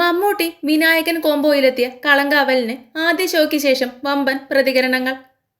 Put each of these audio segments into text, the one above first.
മമ്മൂട്ടി വിനായകൻ കോംബോയിലെത്തിയ കളങ്കാവലിന് ആദ്യ ഷോയ്ക്ക് ശേഷം വമ്പൻ പ്രതികരണങ്ങൾ.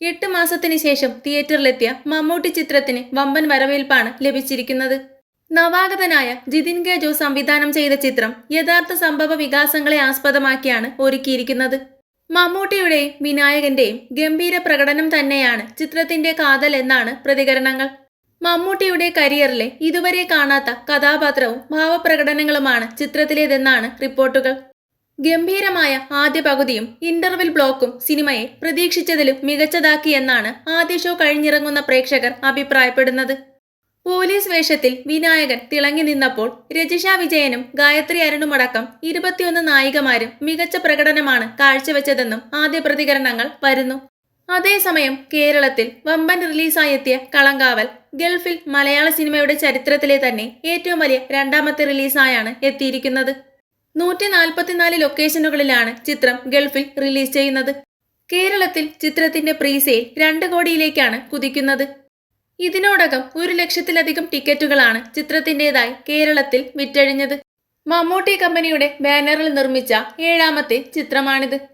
എട്ട് മാസത്തിന് ശേഷം തിയേറ്ററിലെത്തിയ മമ്മൂട്ടി ചിത്രത്തിന് വമ്പൻ വരവേൽപ്പാണ് ലഭിച്ചിരിക്കുന്നത്. നവാഗതനായ ജിതിൻ കെ ജോ സംവിധാനം ചെയ്ത ചിത്രം യഥാർത്ഥ സംഭവ വികാസങ്ങളെ ആസ്പദമാക്കിയാണ് ഒരുക്കിയിരിക്കുന്നത്. മമ്മൂട്ടിയുടെയും വിനായകന്റെയും ഗംഭീര പ്രകടനം തന്നെയാണ് ചിത്രത്തിന്റെ കാതൽ എന്നാണ് പ്രതികരണങ്ങൾ. മമ്മൂട്ടിയുടെ കരിയറിലെ ഇതുവരെ കാണാത്ത കഥാപാത്രവും ഭാവപ്രകടനങ്ങളുമാണ് ചിത്രത്തിലേതെന്നാണ് റിപ്പോർട്ടുകൾ. ഗംഭീരമായ ആദ്യ പകുതിയും ഇന്റർവെൽ ബ്ലോക്കും സിനിമയെ പ്രതീക്ഷിച്ചതിലും മികച്ചതാക്കിയെന്നാണ് ആദ്യ ഷോ കഴിഞ്ഞിറങ്ങുന്ന പ്രേക്ഷകർ അഭിപ്രായപ്പെടുന്നത്. പോലീസ് വേഷത്തിൽ വിനായകൻ തിളങ്ങി നിന്നപ്പോൾ രജിഷ വിജയനും ഗായത്രി അരുണുമടക്കം ഇരുപത്തിയൊന്ന് നായികമാരും മികച്ച പ്രകടനമാണ് കാഴ്ചവെച്ചതെന്നും ആദ്യ പ്രതികരണങ്ങൾ വരുന്നു. അതേസമയം കേരളത്തിൽ വമ്പൻ റിലീസായെത്തിയ കളങ്കാവൽ ഗൾഫിൽ മലയാള സിനിമയുടെ ചരിത്രത്തിലെ തന്നെ ഏറ്റവും വലിയ രണ്ടാമത്തെ റിലീസായാണ് എത്തിയിരിക്കുന്നത്. നൂറ്റി നാൽപ്പത്തിനാല് ലൊക്കേഷനുകളിലാണ് ചിത്രം ഗൾഫിൽ റിലീസ് ചെയ്യുന്നത്. കേരളത്തിൽ ചിത്രത്തിന്റെ പ്രീസെയിൽ രണ്ട് കോടിയിലേക്കാണ് കുതിക്കുന്നത്. ഇതിനോടകം ഒരു ലക്ഷത്തിലധികം ടിക്കറ്റുകളാണ് ചിത്രത്തിന്റെതായി കേരളത്തിൽ വിറ്റഴിഞ്ഞത്. മമ്മൂട്ടി കമ്പനിയുടെ ബാനറിൽ നിർമ്മിച്ച ഏഴാമത്തെ ചിത്രമാണിത്.